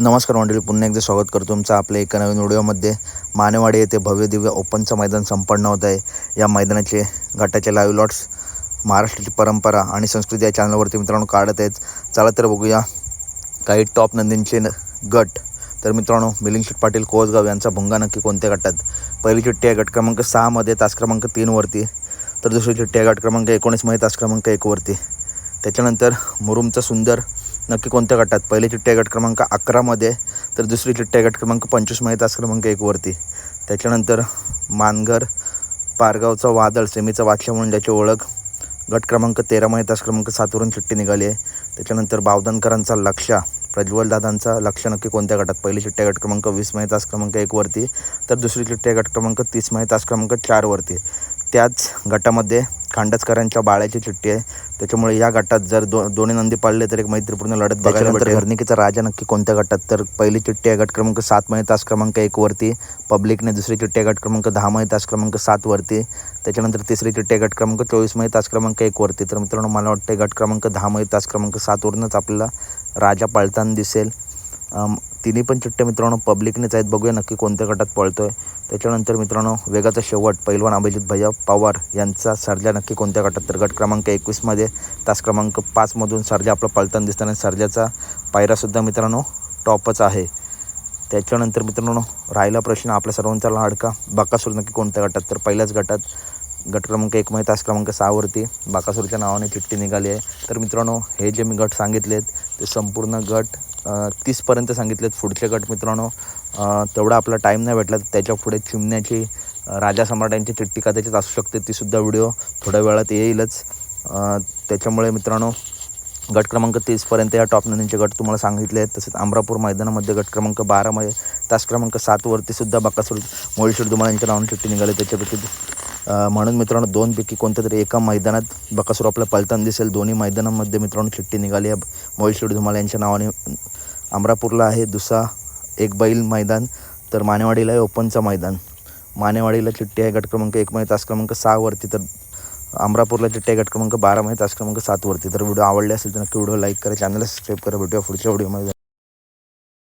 नमस्कार मंडळी पुन्हा एकदा स्वागत करतो तुमचं आपल्या एका नवीन व्हिडिओमध्ये. मानेवाडी येथे भव्य दिव्य ओपनचं मैदान संपन्न होत आहे. या मैदानाचे गटाचे लाईव्ह लॉट्स महाराष्ट्राची परंपरा आणि संस्कृती या चॅनलवरती मित्रांनो काढत आहेत. चला तर बघूया. काही टॉप नंदींचे न- गट. तर मित्रांनो मिलिंद शेठ पाटील कोसगाव यांचा भुंगा नक्की कोणत्या गटात? पहिली चिठ्ठी आहे गट क्रमांक सहामध्ये तास क्रमांक तीनवरती तर दुसरी चिठ्ठी आहे गट क्रमांक एकोणीसमध्ये तास क्रमांक एकवरती त्याच्यानंतर मुरुमचा सुंदर नक्की कोणत्या गटात? पहिले चिठ्ठ्या गट क्रमांक अकरामध्ये तर दुसरी चिठ्ठ्या गट क्रमांक पंचवीसमध्ये तास क्रमांक एकवरती त्याच्यानंतर मानघर पारगावचा वादळ सेमीचा वाचल्या म्हणून ज्याची ओळख. गट क्रमांक तेरामध्ये तास क्रमांक सातवरून चिठ्ठी निघाली आहे. त्याच्यानंतर बावधनकरांचा लक्षा प्रज्वल दादांचा लक्ष नक्की कोणत्या गटात? पहिली चिठ्ठ्या गट क्रमांक वीसमध्ये तास क्रमांक एकवरती तर दुसरी चिठ्ठ्या गट क्रमांक तीसमध्ये तास क्रमांक चारवरती त्याच गटामध्ये खांडचकरांच्या बाळ्याची चिठ्ठी आहे. त्याच्यामुळे या गटात जर दो दोन्ही नंदी पाळले तर एक मैत्रीपूर्ण लढत बघायला भेटेल. घरणिकीचा राजा नक्की कोणत्या गटात? तर पहिली चिठ्ठी आहे गट क्रमांक सातमध्ये तास क्रमांक एकवरती पब्लिकने दुसरी चिठ्ठी आहे गट क्रमांक दहामध्ये तास क्रमांक सातवरती त्याच्यानंतर तिसरी चिठ्ठी आहे गट क्रमांक चोवीसमध्ये तास क्रमांक एकवरती तर मित्रांनो मला वाटतं गट क्रमांक दहामध्ये तास क्रमांक सातवरूनच आपल्याला राजा पळताना दिसेल. तिन्ही पण चिट्ट्या मित्रांनो पब्लिकनेच आहेत. बघूया नक्की कोणत्या गटात पळतोय. त्याच्यानंतर मित्रांनो वेगाचा शेवट पैलवान अभिजित भैया पवार यांचा सर्जा नक्की कोणत्या गटात? तर गट क्रमांक एकवीसमध्ये तास क्रमांक पाचमधून सर्जा आपला पळताना दिसताना सर्जाचा पायरासुद्धा मित्रांनो टॉपच आहे. त्याच्यानंतर मित्रांनो राहिला प्रश्न आपल्या सर्वांचा लाडका. बाकासूर नक्की कोणत्या गटात? तर पहिल्याच गटात गट क्रमांक एकमध्ये तास क्रमांक सहावरती बाकासूरच्या नावाने चिठ्ठी निघाली आहे. तर मित्रांनो हे जे मी गट सांगितलेत ते संपूर्ण गट तीसपर्यंत सांगितलेत पुढचे गट मित्रांनो. तेवढा आपला टाईम नाही भेटला तर त्याच्या पुढे चिमण्याची राजा सम्राटांची चिठ्ठी कदाचित असू शकते तीसुद्धा व्हिडिओ थोड्या वेळात येईलच. त्याच्यामुळे मित्रांनो गट क्रमांक तीसपर्यंत या टॉप नंदींचे गट तुम्हाला सांगितले आहेत. तसेच अमरापूर मैदानामध्ये गट क्रमांक बारामध्ये तास क्रमांक सातवरतीसुद्धा बाकासूर मोळीशेठ यांच्या नावाने चिठ्ठी निघाली त्याच्यापैकी म्हणून मित्रांनो दोनपैकी कोणत्या तरी एका मैदानात बकासूर आपल्या पलतान दिसेल. दोन्ही मैदानामध्ये मित्रांनो चिठ्ठी निघाली आहे. मोळीशेठ धुमाला यांच्या नावाने अमरापूरला आहे दुसरा एक बैल मैदान तर मानेवाडीला आहे ओपनचं मैदान. मानेवाडीला चिठ्ठी आहे गट क्रमांक एकमध्ये तास क्रमांक सहावरती तर अमरापूरला चिठ्ठी आहे गट क्रमांक बारामध्ये तास क्रमांक सातवरती तर व्हिडिओ आवडले असेल तर नक्की व्हिडिओ लाईक करा चॅनलला सबस्क्राईब करा भेटूया पुढच्या व्हिडिओमध्ये